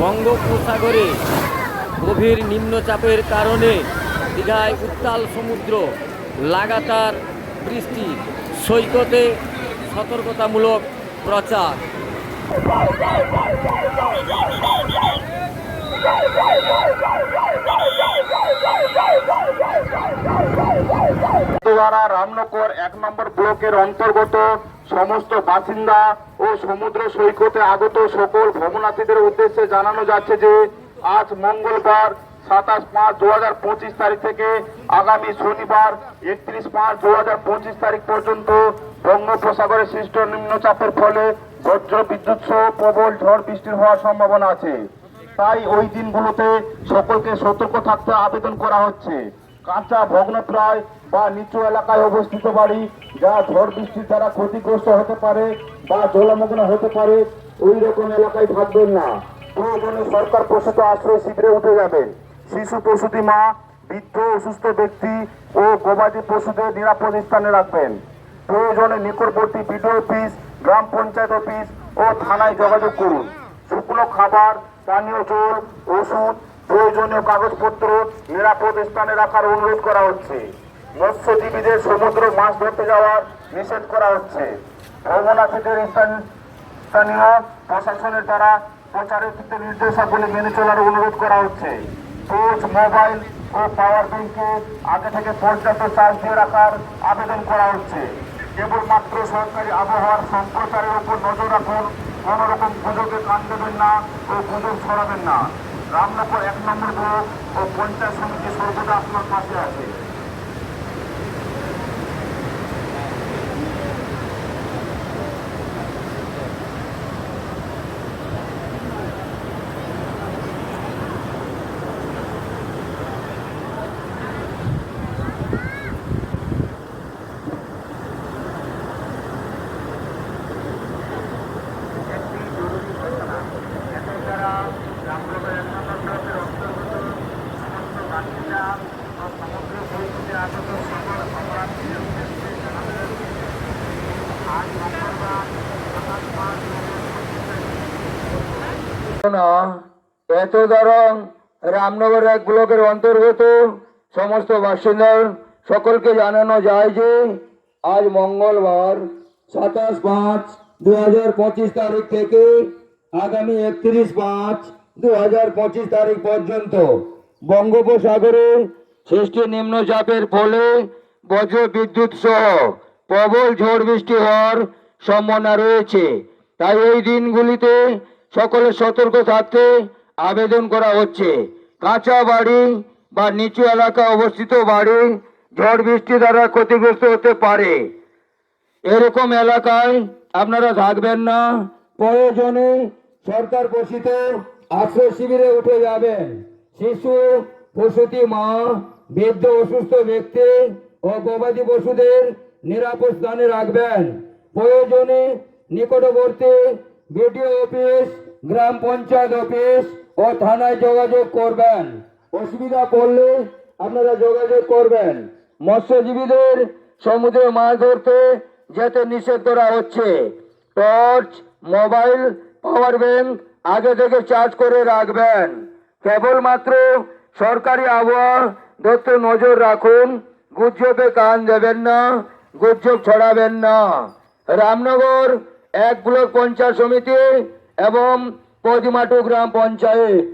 বঙ্গোপসাগরে গভীর নিম্নচাপের কারণে দীঘায় উত্তাল সমুদ্র, লাগাতার বৃষ্টি, সৈকতে সতর্কতামূলক প্রচার। রামনগর এক নম্বর ব্লকের অন্তর্গত সমস্ত বাসিন্দা ও সমুদ্র সৈকতে আগত সকল ভ্রমণার্থীদের উদ্দেশ্যে জানানো যাচ্ছে যে, আজ মঙ্গলবার সাতাশ পাঁচ দু হাজার পঁচিশ তারিখ থেকে আগামী শনিবার একত্রিশ পাঁচ দু হাজার পঁচিশ তারিখ পর্যন্ত বঙ্গোপসাগরে সৃষ্ট নিম্নচাপের ফলে বজ্র বিদ্যুৎ সহ প্রবল ঝড় বৃষ্টির হওয়ার সম্ভাবনা আছে। তাই ওই দিনগুলোতে সকলকে সতর্ক থাকতে আবেদন করা হচ্ছে। কাঁচা ভগ্নপ্রায় বা নিচু এলাকায় অবস্থিত বাড়ি, যা ঝড় বৃষ্টির দ্বারা ক্ষতিগ্রস্ত হতে পারে বা জলমগ্ন হতে পারে ওই রকম এলাকায় থাকবেন না। প্রয়োজনে সরকার প্রসূত আশ্রয় শিবিরে উঠে যাবেন। শিশু প্রসূতি মা, বৃদ্ধ, অসুস্থ ব্যক্তি ও গবাদি পশুদের নিরাপদ স্থানে রাখবেন। প্রয়োজনে নিকটবর্তী বিডিও অফিস, গ্রাম পঞ্চায়েত অফিস ও থানায় যোগাযোগ করুন। শুকনো খাবার পানীয় জল, ওষুধ প্রয়োজনীয় কাগজপত্র নিরাপদ স্থানে রাখার অনুরোধ করা হচ্ছে। মৎস্যজীবীদের সমুদ্র মাছ ধরতে যাওয়ার নিষেধ করা হচ্ছে। ভ্রমণার্থীদের স্থানীয় প্রশাসনের দ্বারা প্রচারিত নির্দেশাবলী মেনে চলার অনুরোধ করা হচ্ছে। টর্চ মোবাইল ও পাওয়ার ব্যাংকে আগে থেকে পর্যাপ্ত চার্জ দিয়ে রাখার আবেদন করা হচ্ছে। কেবলমাত্র সরকারি আবহাওয়ার সম্প্রচারের উপর নজর রাখুন। কোন রকম গুজবে কান দেবেন না ও গুজব ছড়াবেন না। রামনগর এক নম্বর ব্লক ও পঞ্চায়েত সমিতি সর্বদা আপনার পাশে আছে একটি জরুরি ঘটনা এদের দ্বারা রামনগর এক নম্বর ব্লকের অন্তর্গত সমস্ত বাসিন্দা ও সমগ্র পরিস্থিতি আগত সকল অপরাধীদের উদ্দেশ্যে জানানো যাচ্ছে আজ মঙ্গলবার সাতাশ পাঁচ না এত দরং রামনগর এক ব্লকের অন্তর্গত সমস্ত বাসিন্দা সকলকে জানানো যায় যে আজ মঙ্গলবার সাতাশ পাঁচ দু তারিখ থেকে আগামী একত্রিশ পাঁচ দু তারিখ পর্যন্ত বঙ্গোপসাগরে সৃষ্টি নিম্নচাপের ফলে বজ্র বিদ্যুৎ সহ প্রবল ঝড় বৃষ্টি হওয়ার সম্ভাবনা রয়েছে। তাই এই দিনগুলিতে সকলে সতর্ক থাকতে আবেদন করা হচ্ছে। কাঁচা বাড়ি বা নিচু এলাকা অবস্থিত বাড়ি ঝড় বৃষ্টি দ্বারা ক্ষতিগ্রস্ত হতে পারে। এরকম এলাকায় আপনারা থাকবেন না। প্রয়োজনে সরকার পোষিত আশ্রয় শিবিরে উঠে যাবেন। শিশু, প্রসূতি মা, বৃদ্ধ, অসুস্থ ব্যক্তি ও গবাদি পশুদের নিরাপদ স্থানে রাখবেন। প্রয়োজনে নিকটবর্তী বিডিও অফিস গ্রাম পঞ্চায়েত অফিস ও থানায় যোগাযোগ করবেন। অসুবিধা পড়লে আপনারা যোগাযোগ করবেন। মৎস্যজীবীদের সমুদ্রে মাছ ধরতে যেতে নিষেধ করা হচ্ছে। টর্চ, মোবাইল, পাওয়ার ব্যাংক আগে থেকে চার্জ করে রাখবেন। কেবলমাত্র সরকারি আবহাওয়া দপ্তর নজর রাখুন। গুজবে কান দেবেন না, গুজব ছড়াবেন না। রামনগর এক ব্লক পঞ্চায়েত সমিতি এবং পদিমাটু গ্রাম পঞ্চায়েত।